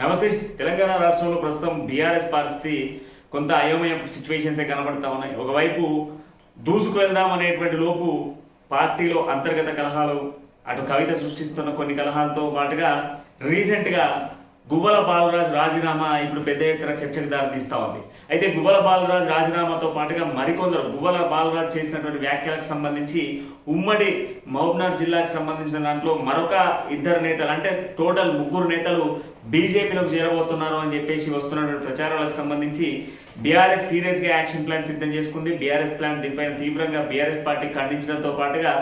నమస్తే. తెలంగాణ రాష్ట్రంలో ప్రస్తుతం బీఆర్ఎస్ పరిస్థితి కొంత అయోమయ సిచ్యువేషన్సే కనబడతా ఉన్నాయి. ఒకవైపు దూసుకు వెళ్దాం అనేటువంటి లోపు పార్టీలో అంతర్గత కలహాలు అటు కవిత సృష్టిస్తున్న కొన్ని కలహాలతో పాటుగా రీసెంట్గా గువ్వల బాలరాజు రాజీనామా ఇప్పుడు పెద్ద ఎత్తున చర్చకు దారితీస్తా ఉంది అయితే గువ్వల బాలరాజు రాజీనామాతో పాటుగా మరికొందరు గువ్వల బాలరాజ్ చేసినటువంటి వ్యాఖ్యలకు సంబంధించి ఉమ్మడి మహబూబ్నగర్ జిల్లాకు సంబంధించిన దాంట్లో మరొక ఇద్దరు నేతలు అంటే టోటల్ ముగ్గురు నేతలు బీజేపీలోకి చేరబోతున్నారు అని చెప్పేసి వస్తున్నటువంటి ప్రచారాలకు సంబంధించి బీఆర్ఎస్ సీరియస్గా యాక్షన్ ప్లాన్ సిద్ధం చేసుకుంది. బీఆర్ఎస్ ప్లాన్ దీనిపైన తీవ్రంగా బీఆర్ఎస్ పార్టీ ఖండించడంతో పాటుగా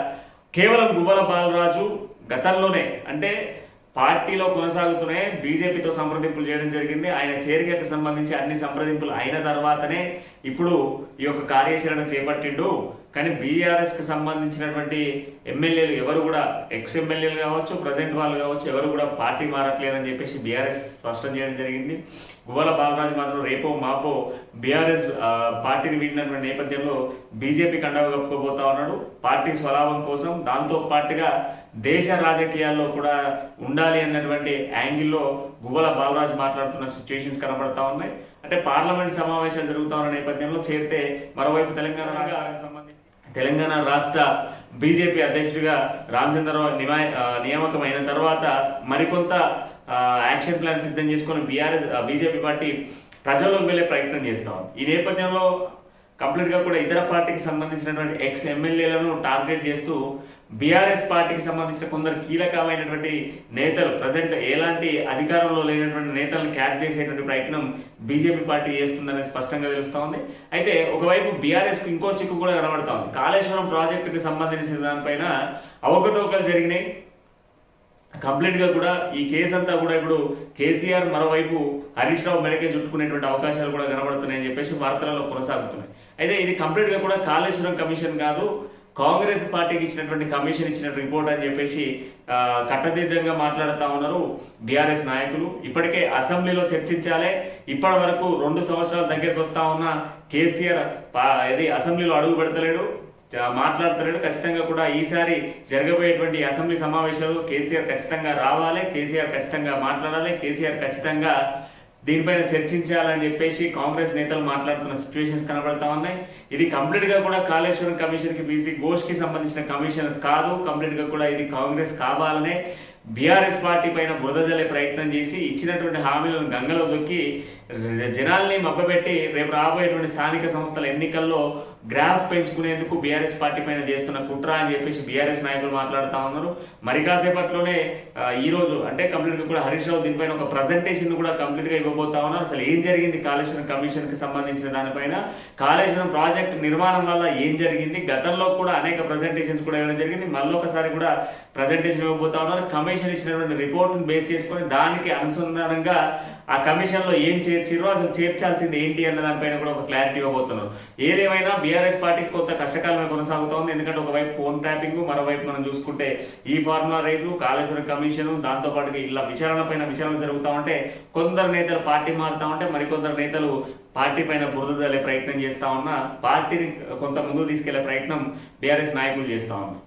కేవలం గువ్వల బాలరాజు గతంలోనే అంటే పార్టీలో కొనసాగుతూనే బీజేపీతో సంప్రదింపులు చేయడం జరిగింది. ఆయన చేరికకు సంబంధించి అన్ని సంప్రదింపులు అయిన తర్వాతనే ఇప్పుడు ఈ యొక్క కార్యాచరణ చేపట్టిండు. కానీ బీఆర్ఎస్కి సంబంధించినటువంటి ఎమ్మెల్యేలు ఎవరు కూడా ఎక్స్ ఎమ్మెల్యేలు కావచ్చు ప్రజెంట్ వాళ్ళు కావచ్చు ఎవరు కూడా పార్టీ మారట్లేదని చెప్పేసి బీఆర్ఎస్ స్పష్టం చేయడం జరిగింది. గువ్వల బాలరాజు మాత్రం రేపో మాపో బీఆర్ఎస్ పార్టీని వీడినటువంటి నేపథ్యంలో బీజేపీ కండవ కప్పుకోబోతా ఉన్నాడు. పార్టీ స్వలాభం కోసం దాంతో పాటుగా దేశ రాజకీయాల్లో కూడా ఉండాలి అన్నటువంటి యాంగిల్లో గువ్వల బాలరాజు మాట్లాడుతున్న సిచ్యువేషన్స్ కనబడతా ఉన్నాయి. అంటే పార్లమెంట్ సమావేశాలు జరుగుతా ఉన్న నేపథ్యంలో చేరితే మరోవైపు తెలంగాణ రాష్ట్రానికి సంబంధించి తెలంగాణ రాష్ట్ర బీజేపీ అధ్యక్షుడిగా రామచంద్రరావు నిమా ఆ, నియామకం అయిన తర్వాత మరికొంత యాక్షన్ ప్లాన్ సిద్ధం చేసుకొని బీఆర్ఎస్ బీజేపీ పార్టీ ప్రజల్లోకి వెళ్ళే ప్రయత్నం చేస్తాం ఈ నేపథ్యంలో కంప్లీట్గా కూడా ఇతర పార్టీకి సంబంధించినటువంటి ఎక్స్ ఎమ్మెల్యేలను టార్గెట్ చేస్తూ బీఆర్ఎస్ పార్టీకి సంబంధించిన కొందరు కీలకమైనటువంటి నేతలు ప్రజెంట్ ఎలాంటి అధికారంలో లేనటువంటి నేతలను క్యాచ్ చేసేటువంటి ప్రయత్నం బీజేపీ పార్టీ చేస్తుందని స్పష్టంగా తెలుస్తూ ఉంది. అయితే ఒకవైపు బీఆర్ఎస్కి ఇంకో చిక్కు కూడా కనబడతా ఉంది. కాళేశ్వరం ప్రాజెక్టుకి సంబంధించిన దానిపైన అవకతవకలు జరిగినాయి. కంప్లీట్గా కూడా ఈ కేసు అంతా కూడా ఇప్పుడు కేసీఆర్ మరోవైపు హరీష్ రావు మెడకే చుట్టుకునేటువంటి అవకాశాలు కూడా కనబడుతున్నాయని చెప్పేసి వార్తలలో కొనసాగుతున్నాయి. అయితే ఇది కంప్లీట్గా కూడా కాళేశ్వరం కమిషన్ కాదు కాంగ్రెస్ పార్టీకి ఇచ్చినటువంటి కమిషన్ ఇచ్చిన రిపోర్ట్ అని చెప్పేసి ఆ, కట్టదిద్దంగా మాట్లాడుతా ఉన్నారు బీఆర్ఎస్ నాయకులు. ఇప్పటికే అసెంబ్లీలో చర్చించాలే. ఇప్పటి వరకు రెండు సంవత్సరాల దగ్గరకు వస్తా ఉన్న కేసీఆర్ ఇది అసెంబ్లీలో అడుగు పెడతలేడు మాట్లాడతలేడు. ఖచ్చితంగా కూడా ఈసారి జరగబోయేటువంటి అసెంబ్లీ సమావేశాలు కేసీఆర్ ఖచ్చితంగా రావాలి కేసీఆర్ ఖచ్చితంగా మాట్లాడాలి కేసీఆర్ ఖచ్చితంగా దీనిపైన చర్చించాలని చెప్పేసి కాంగ్రెస్ నేతలు మాట్లాడుతున్న సిచ్యువేషన్స్ కనబడతా ఉన్నాయి. ఇది కంప్లీట్గా కూడా కాళేశ్వరం కమిషన్కి బీసీ ఘోష్కి సంబంధించిన కమిషన్ కాదు. కంప్లీట్గా కూడా ఇది కాంగ్రెస్ కావాలనే బీఆర్ఎస్ పార్టీ పైన బురదజల్లే ప్రయత్నం చేసి ఇచ్చినటువంటి హామీలను గంగలో దొక్కి జనాల్ని మబ్బపెట్టి రేపు రాబోయేటువంటి స్థానిక సంస్థల ఎన్నికల్లో గ్రాఫ్ పెంచుకునేందుకు బీఆర్ఎస్ పార్టీ పైన చేస్తున్న కుట్ర అని చెప్పేసి బీఆర్ఎస్ నాయకులు మాట్లాడుతూ ఉన్నారు. మరి కాసేపట్లోనే ఈరోజు అంటే కంప్లీట్ కూడా హరీష్ రావు దీనిపైన ఒక ప్రజెంటేషన్ కూడా కంప్లీట్గా ఇవ్వబోతా ఉన్నారు. అసలు ఏం జరిగింది కాళేశ్వరం కమిషన్కి సంబంధించిన దానిపైన? కాళేశ్వరం ప్రాజెక్ట్ నిర్మాణం వల్ల ఏం జరిగింది? గతంలో కూడా అనేక ప్రజెంటేషన్స్ కూడా ఇవ్వడం జరిగింది. మళ్ళీ ఒకసారి కూడా ప్రజెంటేషన్ ఇవ్వబోతా ఉన్నారు. కమిషన్ ఇచ్చినటువంటి రిపోర్ట్ని బేస్ చేసుకొని దానికి అనుసంధానంగా ఆ కమిషన్లో ఏం చేర్చిరో అసలు చేర్చాల్సింది ఏంటి అన్న దానిపైన కూడా ఒక క్లారిటీ ఇవ్వబోతున్నారు ఏదేమైనా బీఆర్ఎస్ పార్టీకి కొంత కష్టకాలమే కొనసాగుతోంది. ఎందుకంటే ఒకవైపు ఫోన్ ట్యాపింగ్ మరోవైపు మనం చూసుకుంటే ఈ ఫార్ములా రైజు కాళేశ్వరం కమిషన్ దాంతోపాటు ఇలా విచారణ పైన విచారణ జరుగుతూ ఉంటే కొందరు నేతలు పార్టీ మారుతా ఉంటే మరికొందరు నేతలు పార్టీ పైన బురద జల్లే ప్రయత్నం చేస్తా ఉన్నా పార్టీని కొంత ముందుకు తీసుకెళ్ళే ప్రయత్నం బీఆర్ఎస్ నాయకులు చేస్తా ఉన్నారు